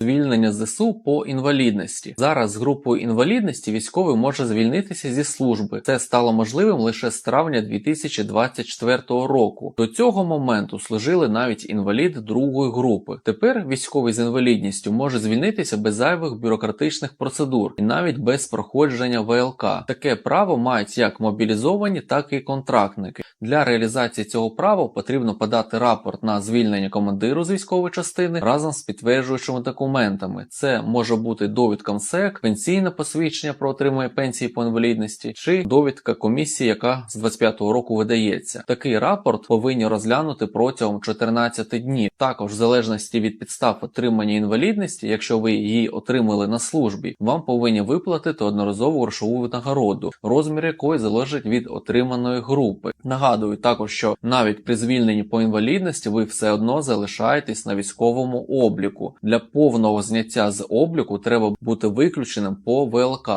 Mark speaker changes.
Speaker 1: Звільнення ЗСУ по інвалідності. Зараз з групою інвалідності військовий може звільнитися зі служби. Це стало можливим лише з травня 2024 року. До цього моменту служили навіть інваліди другої групи. Тепер військовий з інвалідністю може звільнитися без зайвих бюрократичних процедур і навіть без проходження ВЛК. Таке право мають як мобілізовані, так і контрактники. Для реалізації цього права потрібно подати рапорт на звільнення командиру з військової частини разом з підтверджуючими документами. Це може бути довідка МСЕК, пенсійне посвідчення про отримання пенсії по інвалідності чи довідка комісії, яка з 25-го року видається. Такий рапорт повинні розглянути протягом 14 днів. Також, в залежності від підстав отримання інвалідності, якщо ви її отримали на службі, вам повинні виплатити одноразову грошову винагороду, розмір якої залежить від отриманої групи. Нагадую також, що навіть при звільненні по інвалідності ви все одно залишаєтесь на військовому обліку. Для повного зняття з обліку треба бути виключеним по ВЛК.